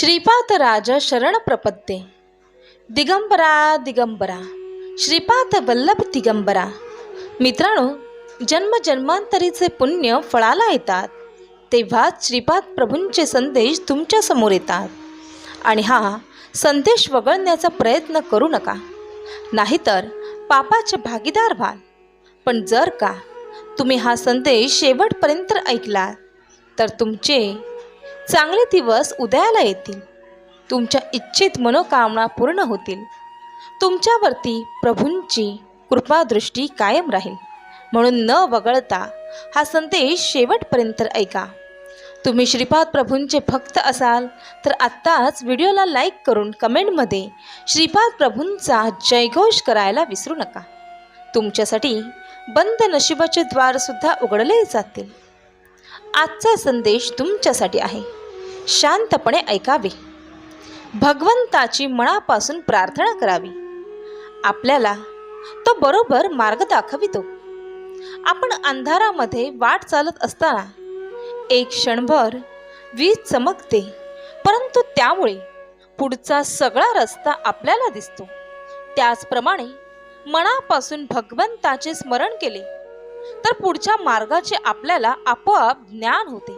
श्रीपाद राज शरण प्रपत्ते। दिगंबरा दिगंबरा श्रीपाद वल्लभ दिगंबरा। मित्रांनो जन्मजन्मांतरीचे पुण्य फळाला येतात तेव्हाच श्रीपाद प्रभूंचे संदेश तुमच्यासमोर येतात. आणि हा संदेश वगळण्याचा प्रयत्न करू नका. नाहीतर पापाचे भागीदार व्हाल. पण जर का तुम्ही हा संदेश शेवटपर्यंत ऐकलात तर तुमचे चांगले दिवस उदयाला येतील. तुमच्या इच्छित मनोकामना पूर्ण होतील. तुमच्यावरती प्रभूंची कृपादृष्टी कायम राहील. म्हणून न वगळता हा संदेश शेवटपर्यंत ऐका. तुम्ही श्रीपाद प्रभूंचे भक्त असाल तर आत्ताच व्हिडिओला लाईक करून कमेंटमध्ये श्रीपाद प्रभूंचा जयघोष करायला विसरू नका. तुमच्यासाठी बंद नशिबाचे द्वारसुद्धा उघडले जातील. आजचा संदेश तुमच्यासाठी आहे. शांतपणे ऐकावे. भगवंताची मनापासून प्रार्थना करावी. आपल्याला तो बरोबर मार्ग दाखवितो. आपण अंधारामध्ये वाट चालत असताना एक क्षणभर वीज चमकते परंतु त्यामुळे पुढचा सगळा रस्ता आपल्याला दिसतो. त्याचप्रमाणे मनापासून भगवंताचे स्मरण केले तर पुढच्या मार्गाचे आपल्याला आपोआप ज्ञान होते.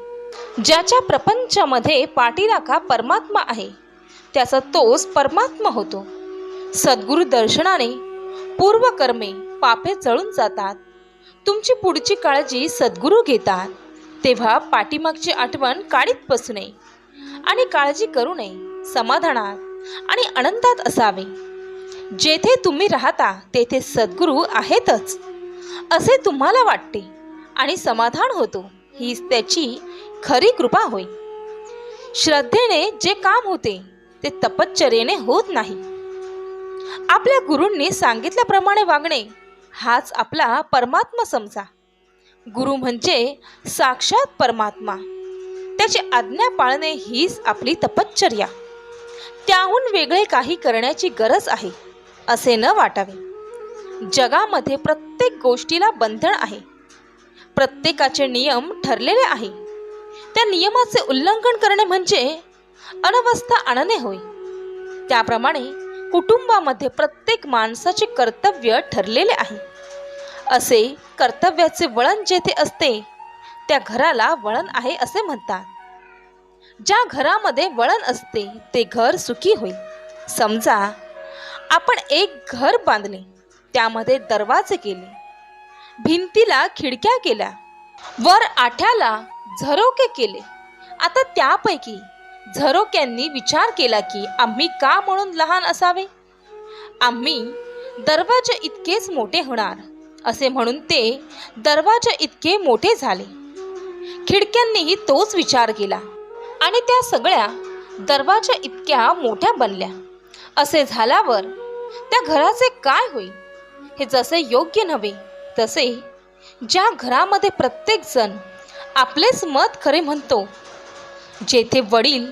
ज्याच्या प्रपंचामध्ये पाठीराखा परमात्मा आहे त्याचा तोच परमात्मा होतो. सद्गुरु दर्शनाने पूर्वकर्मे पापे चळून जातात. तुमची पुढची काळजी सद्गुरू घेतात. तेव्हा पाठीमागची आठवण काढीत बसू नये आणि काळजी करू नये समाधानात आणि आनंदात असावे. जेथे तुम्ही राहता तेथे सद्गुरू आहेतच. असे तुम्हाला वाटते आणि समाधान होतो हीच त्याची खरी कृपा होय. श्रद्धेने जे काम होते ते तपश्चर्येने होत नाही. आपल्या गुरूंनी सांगितल्याप्रमाणे वागणे हाच आपला परमात्मा समजा. गुरु म्हणजे साक्षात परमात्मा. त्याची आज्ञा पाळणे हीच आपली तपश्चर्या. त्याहून वेगळे काही करण्याची गरज आहे असे न वाटावे. जगामध्ये प्रत्येक गोष्टीला बंधन आहे. प्रत्येकाचे नियम ठरलेले आहे. त्या नियमाचे उल्लंघन करणे म्हणजे अनवस्था आणणे होय. त्याप्रमाणे कुटुंबामध्ये प्रत्येक माणसाचे कर्तव्य ठरलेले आहे. असे कर्तव्याचे वळण जेथे असते त्या घराला वळण आहे असे म्हणतात. ज्या घरामध्ये वळण असते ते घर सुखी होईल. समजा आपण एक घर बांधले. त्यामध्ये दरवाजे केले. भिंतीला खिडक्या केल्या. वर आठ्याला झरोके केले. आता त्यापैकी झरोक्यांनी विचार केला की आम्ही का म्हणून लहान असावे? आम्ही दरवाजे इतकेच मोठे होणार असे म्हणून ते दरवाजे इतके मोठे झाले. खिडक्यांनीही तोच विचार केला आणि त्या सगळ्या दरवाजा इतक्या मोठ्या बनल्या. असे झाल्यावर त्या घराचे काय होईल? हे जसे योग्य नव्हे तसे ज्या घरामध्ये प्रत्येकजण आपलेच मत खरे म्हणतो जेथे वडील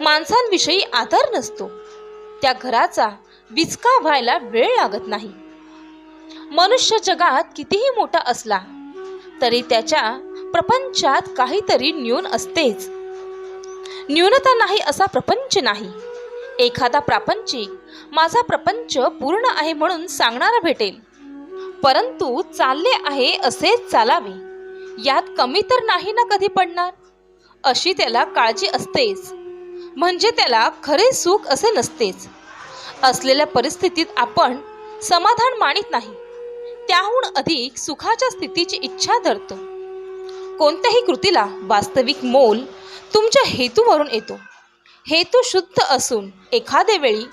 माणसांविषयी आदर नसतो त्या घराचा विचका व्हायला वेळ लागत नाही. मनुष्य जगात कितीही मोठा असला तरी त्याच्या प्रपंचात काहीतरी न्यून असतेच. न्यूनता नाही असा प्रपंच नाही. एखादा प्रापंचिक माझा प्रपंच पूर्ण आहे म्हणून सांगणारा भेटेल. परंतु चालले आहे असेच चालावे. यात कमी तर नाही ना कधी पडणार? अशी त्याला काळजी असतेच. म्हणजे त्याला खरे सुख असे नसतेच. असलेल्या परिस्थितीत आपण समाधान मानित नाही. त्याहून अधिक सुखाच्या स्थितीची इच्छा धरतो. कोणत्याही कृतीला वास्तविक मोल तुमच्या हेतूवरून येतो. हेतू शुद्ध असून एखाद्या वेळी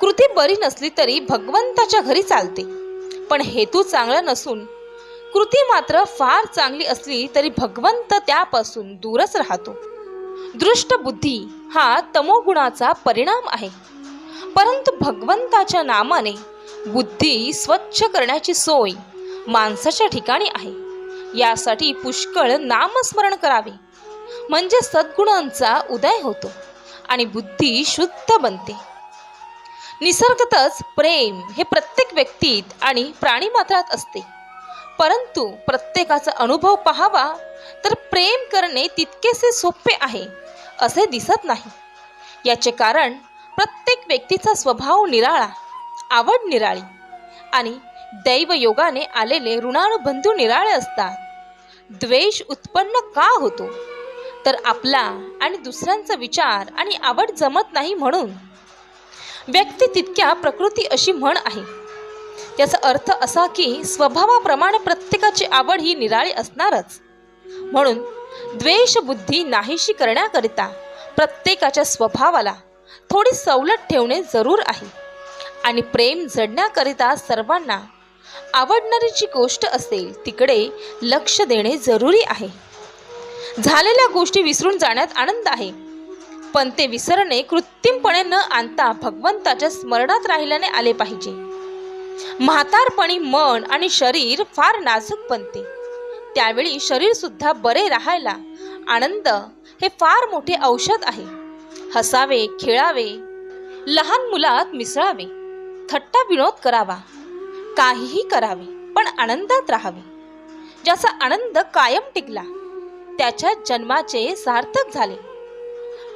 कृती बरी नसली तरी भगवंताच्या घरी चालते. पण हेतू चांगला नसून कृती मात्र फार चांगली असली तरी भगवंत त्यापासून दूरच राहतो. दृष्ट बुद्धी हा तमोगुणाचा परिणाम आहे. परंतु भगवंताच्या नामाने बुद्धी स्वच्छ करण्याची सोय माणसाच्या ठिकाणी आहे. यासाठी पुष्कळ नामस्मरण करावे. म्हणजे सद्गुणांचा उदय होतो. आणि बुद्धी शुद्ध बनते. निसर्गतच प्रेम हे प्रत्येक व्यक्तीत आणि प्राणीमात्रात असते. परंतु प्रत्येकाचा अनुभव पाहावा तर प्रेम करणे तितकेसे सोपे आहे असे दिसत नाही. याचे कारण प्रत्येक व्यक्तीचा स्वभाव निराळा आवड निराळी आणि दैवयोगाने आलेले ऋणानुबंधू निराळे असतात. द्वेष उत्पन्न का होतो? तर आपला आणि दुसऱ्यांचा विचार आणि आवड जमत नाही म्हणून. व्यक्ती तितक्या प्रकृती अशी म्हण आहे. याचा अर्थ असा की स्वभावाप्रमाणे प्रत्येकाची आवड ही निराळी असणारच. म्हणून द्वेषबुद्धी नाहीशी करण्याकरिता प्रत्येकाच्या स्वभावाला थोडी सवलत ठेवणे जरूर आहे. आणि प्रेम जडण्याकरिता सर्वांना आवडणारी जी गोष्ट असेल तिकडे लक्ष देणे जरुरी आहे. झालेल्या गोष्टी विसरून जाण्यात आनंद आहे. पण ते विसरणे कृत्रिमपणे न आणता भगवंताच्या स्मरणात राहिल्याने आले पाहिजे. म्हातारपणी मन आणि शरीर फार नाजूक बनते. त्यावेळी शरीर सुद्धा बरे राहायला आनंद हे फार मोठे औषध आहे. हसावे खेळावे लहान मुलात मिसळावे थट्टा विनोद करावा काहीही करावे पण आनंदात राहावे. ज्याचा आनंद कायम टिकला त्याच्या जन्माचे सार्थक झाले.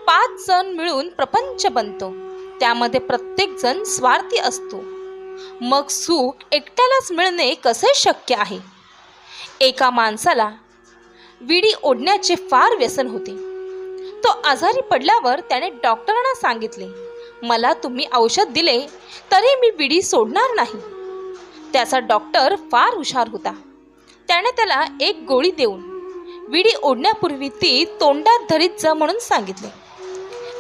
पाच जण मिळून प्रपंच बनतो. त्यामध्ये प्रत्येक जण स्वार्थी असतो. मग सुख एकट्यालाच मिळणे कसे शक्य आहे? एका माणसाला विडी ओढण्याचे फार व्यसन होते. तो आजारी पडल्यावर त्याने डॉक्टरांना सांगितले मला तुम्ही औषध दिले तरी मी विडी सोडणार नाही. त्याचा डॉक्टर फार हुशार होता. त्याने त्याला एक गोळी देऊन विडी ओढण्यापूर्वी ती तोंडात धरीत जा म्हणून सांगितले.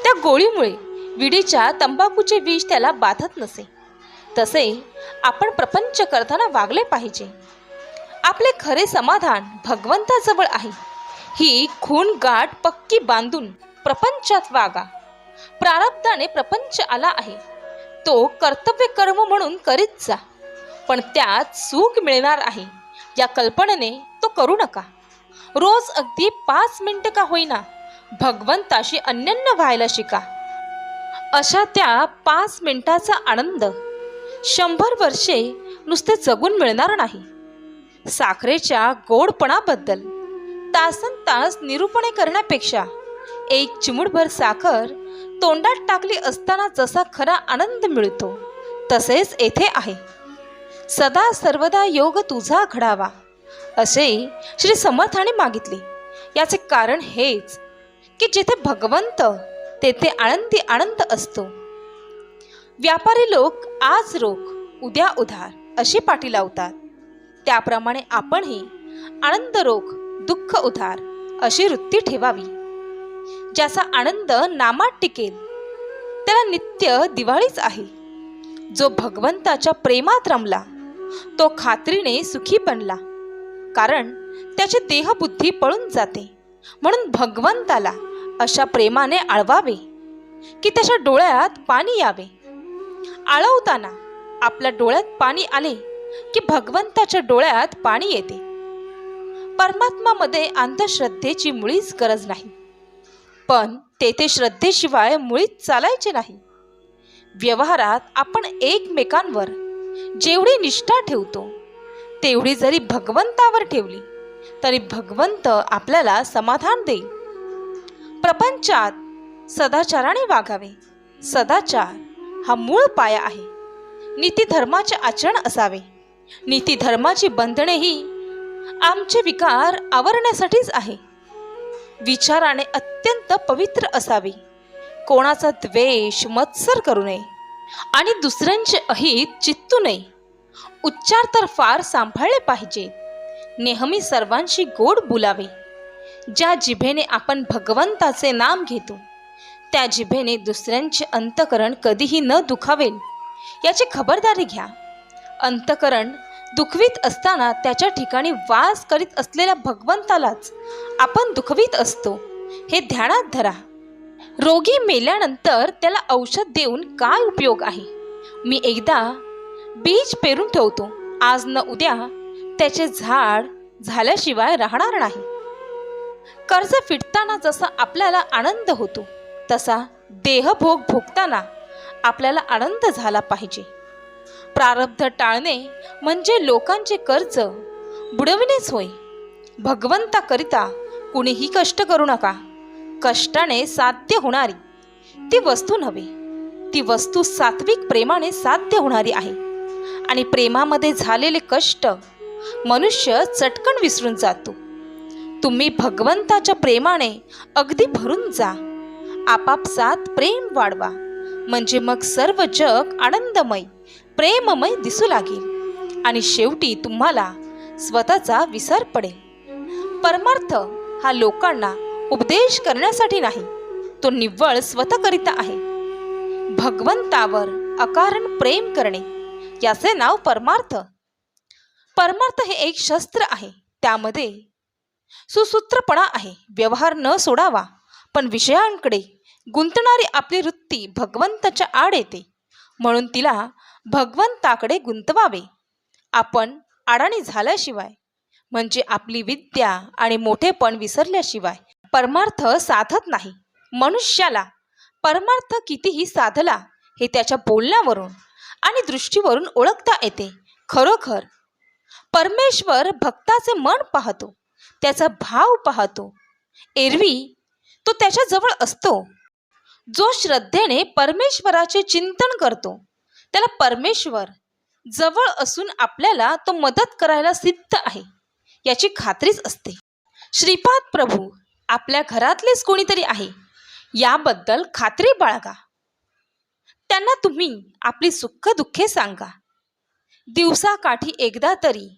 त्या गोळीमुळे विडीच्या तंबाखूचे विष त्याला बाधत नसे. तसे आपण प्रपंच करताना वागले पाहिजे. आपले खरे समाधान भगवंताजवळ आहे. ही खून गाठ पक्की बांधून प्रपंचात वागा. प्रारब्धाने प्रपंच आला आहे. तो कर्तव्य कर्म म्हणून करीत जा. पण त्यात सुख मिळणार आहे. या कल्पनेने तो करू नका. रोज अगदी पाच मिनिटं का होईना. भगवंताशी अन्यन्य व्हायला शिका. अशा त्या पाच मिनिटाचा आनंद शंभर वर्षे नुसते जगून मिळणार नाही. साखरेच्या गोडपणाबद्दल तासन तास निरूपणे करण्यापेक्षा एक चिमुडभर साखर तोंडात टाकली असताना जसा खरा आनंद मिळतो तसेच येथे आहे. सदा सर्वदा योग तुझा घडावा. असे श्री समर्थाने मागितले. याचे कारण हेच की जेथे भगवंत तेथे आनंदी आनंद असतो. व्यापारी लोक आज रोख उद्या उधार अशी पाठी लावतात. त्याप्रमाणे आपणही आनंद रोख दुःख उधार अशी वृत्ती ठेवावी. ज्याचा आनंद नामात टिकेल त्याला नित्य दिवाळीच आहे. जो भगवंताच्या प्रेमात रमला तो खात्रीने सुखी बनला. कारण त्याची देहबुद्धी पळून जाते. म्हणून भगवंताला अशा प्रेमाने आळवावे की त्याच्या डोळ्यात पाणी यावे. आळवताना आपल्या डोळ्यात पाणी आले की भगवंताच्या डोळ्यात पाणी येते. परमात्मामध्ये अंधश्रद्धेची मुळीच गरज नाही. पण तेथे श्रद्धेशिवाय मुळीच चालायचे नाही. व्यवहारात आपण एकमेकांवर जेवढी निष्ठा ठेवतो तेवढी जरी भगवंतावर ठेवली तरी भगवंत आपल्याला समाधान देईल. प्रपंचात सदाचाराने वागावे. सदाचार हा मूळ पाया आहे. नीतिधर्माचे आचरण असावे. नीतिधर्माची बंधने ही आमचे विकार आवरण्यासाठीच आहे. विचाराने अत्यंत पवित्र असावे. कोणाचा द्वेष मत्सर करू नये आणि दुसऱ्यांचे अहित चित्तू नये. उच्चार तर फार सांभाळले पाहिजे. नेहमी सर्वांशी गोड बोलावे. ज्या जिभेने आपण भगवंताचे नाम घेतो त्या जिभेने दुसऱ्यांचे अंतकरण कधीही न दुखावेल याची खबरदारी घ्या. अंतकरण दुखवीत असताना त्याच्या ठिकाणी वास करीत असलेल्या भगवंतालाच आपण दुखवीत असतो हे ध्यानात धरा. रोगी मेल्यानंतर त्याला औषध देऊन काय उपयोग आहे? मी एकदा बीज पेरून ठेवतो. आज न उद्या त्याचे झाड झाल्याशिवाय राहणार नाही. कर्ज फिटताना जसा आपल्याला आनंद होतो तसा देहभोग भोगताना आपल्याला आनंद झाला पाहिजे. प्रारब्ध टाळणे म्हणजे लोकांचे कर्ज बुडविणेच होय. भगवंताकरिता कुणीही कष्ट करू नका. कष्टाने साध्य होणारी ती वस्तू नव्हे. ती वस्तू सात्विक प्रेमाने साध्य होणारी आहे. आणि प्रेमामध्ये झालेले कष्ट मनुष्य चटकन विसरून जातो. तुम्ही भगवंताच्या प्रेमाने अगदी भरून जा. आपापसात प्रेम वाढवा. म्हणजे मग सर्व जग आनंदमय प्रेममय दिसू लागेल. आणि शेवटी तुम्हाला स्वतःचा विसर पडेल. परमार्थ हा लोकांना उपदेश करण्यासाठी नाही तो निव्वळ स्वतःकरिता आहे. भगवंतावर अकारण प्रेम करणे. याचे नाव परमार्थ. परमार्थ हे एक शस्त्र आहे. त्यामध्ये सुसूत्रपणा आहे. व्यवहार न सोडावा. पण विषयांकडे गुंतणारी आपली वृत्ती भगवंताच्या आड येते. म्हणून तिला भगवंताकडे गुंतवावे. आपण अडाणी झाल्याशिवाय म्हणजे आपली विद्या आणि मोठेपण विसरल्याशिवाय परमार्थ साधत नाही. मनुष्याला परमार्थ कितीही साधला हे त्याच्या बोलण्यावरून आणि दृष्टीवरून ओळखता येते. खरोखर परमेश्वर भक्ताचे मन पाहतो त्याचा भाव पाहतो. एरवी तो त्याच्याजवळ असतो. जो श्रद्धेने परमेश्वराचे चिंतन करतो त्याला परमेश्वर जवळ असून आपल्याला तो मदत करायला सिद्ध आहे याची खात्रीच असते. श्रीपाद प्रभू आपल्या घरातलेच कोणीतरी आहे याबद्दल खात्री बाळगा. त्यांना तुम्ही आपली सुख दुःखे सांगा दिवसाकाठी एकदा तरी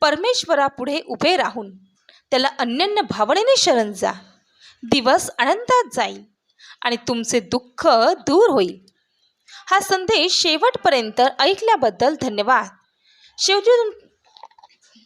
परमेश्वरापुढे उभे राहून त्याला अन्यन्य भावनेने शरण जा. दिवस आनंदात जाईल आणि तुमचे दुःख दूर होईल. हा संदेश शेवटपर्यंत ऐकल्याबद्दल धन्यवाद. शिवजी